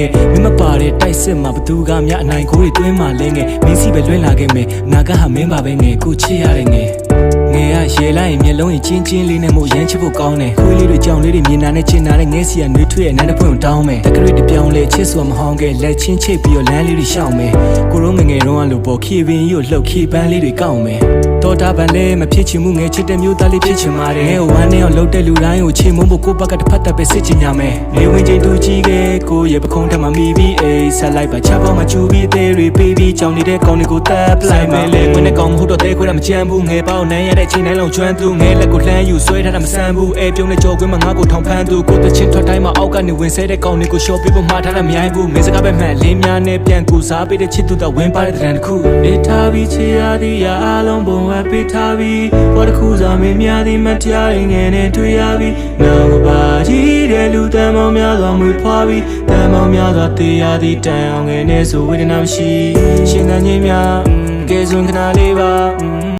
ငယ်မင်းမပါတဲ့တိုက်စစ်မှာဘသူကမြအနိုင်ကိုတွေတွင်းမှာလဲငယ်မင်းစီပဲလွင့်လာခဲ့မယ်နာကဟာမင်းပါပဲငယ်ကိုချစ်ရတဲ့ငယ်ငယ်ကရေလိုက်ရင်မျက်လုံးရင်ချင်းချင်းလေးနဲ့မို့ရမ်းချစ်ဖို့ကောင်းတယ်ခွေးလေးတွေကြောင်လေးတွေမြင်နာနဲ့ချင်နာတဲ့ငယ်စီကနှွေးထွေးရဲ့နန်းတစ်ဖွင့်ကိုတောင်းမယ်တက်ကရစ်တစ်ပြောင်းလဲချစ်စွာမဟောင်းခဲ့လက်ချင်းချိတ်ပြီးတော့လမ်းလေးတွေရှောင်မယ်ကိုရုံးငယ်ငယ်တော့အလိုပေါ်ခီပင်ကြီးကိုလှုပ်ခီပန်းလေးတွေကောက်မယ်တော်တာပန်လဲမဖြစ်ချင်မှုငယ်ချစ်တဲ့မျိုးသားလေးဖြစ်ချင်ပါတယ်ငယ်ကိုဝမ်းနဲ့အောင်လှုပ်တဲ့လူတိုင်းကိုချေမုန်းဖို့ကိုယ့်ဘက်ကတစ်ဖက်သက်ပဲစစ်ချင်ကြမယ်နေဝင်ချင်းတူကြီးခဲ့ကိုယ့် ရဲ့ပခုံးထက်မှမိပြီးအေးဆက်လိုက်ပါချပေါင်းမချူပြီးသေးတွေပေးပြီးကြောင်နေတဲ့ကောင်းတွေကိုတပ်ပလိုက်မယ်လေဝင်တဲ့ကောင်မဟုတ်တော့တဲ့ခွေးတာမကြမ်းဘူးငယ်ပေါင်းနိုင်ရတဲ့ချိန်တိုင်းလုံးကျွမ်းသူငယ်လက်ကိုလှမ်းယူဆွဲထားတာမဆန်းဘူးအဲပြုံးတဲ့ကြော်ကွင်းမှာငါ့ကိုထောင်ဖမ်းသူကိုတချင်းထွက်တိုင်းမှာအောက်ကနေဝင်ဆဲတဲ့ကောင်တွေကိုရှော့ပေးဖို့မှားထားတာမရိုင်းဘူးမင်းစကားပဲမှန်လင်းများနဲ့ပြန်ကူစားပေးတဲ့ချစ်သူတော့ဝင်ပါတဲ့တရံတစ်ခုအေးထားပြီးချေရသည်ရအလုံးပုံဝက်ပေးထားပြီးဘောတစ်ခုစားမင်းများသည်မတရားရင်ငယ်နဲ့တွေ့ရပြီးနောက်ပါကြီးတဲ့လူတန် မောင်များစွာမွေဖွားပြီးတန်မောင်များစွာတေးရသည်တန်အောင်ငယ်နဲ့ဆိုဝေဒနာမရှိရှင်သန်ခြင်းများကဲစွန်ခဏလေးပါ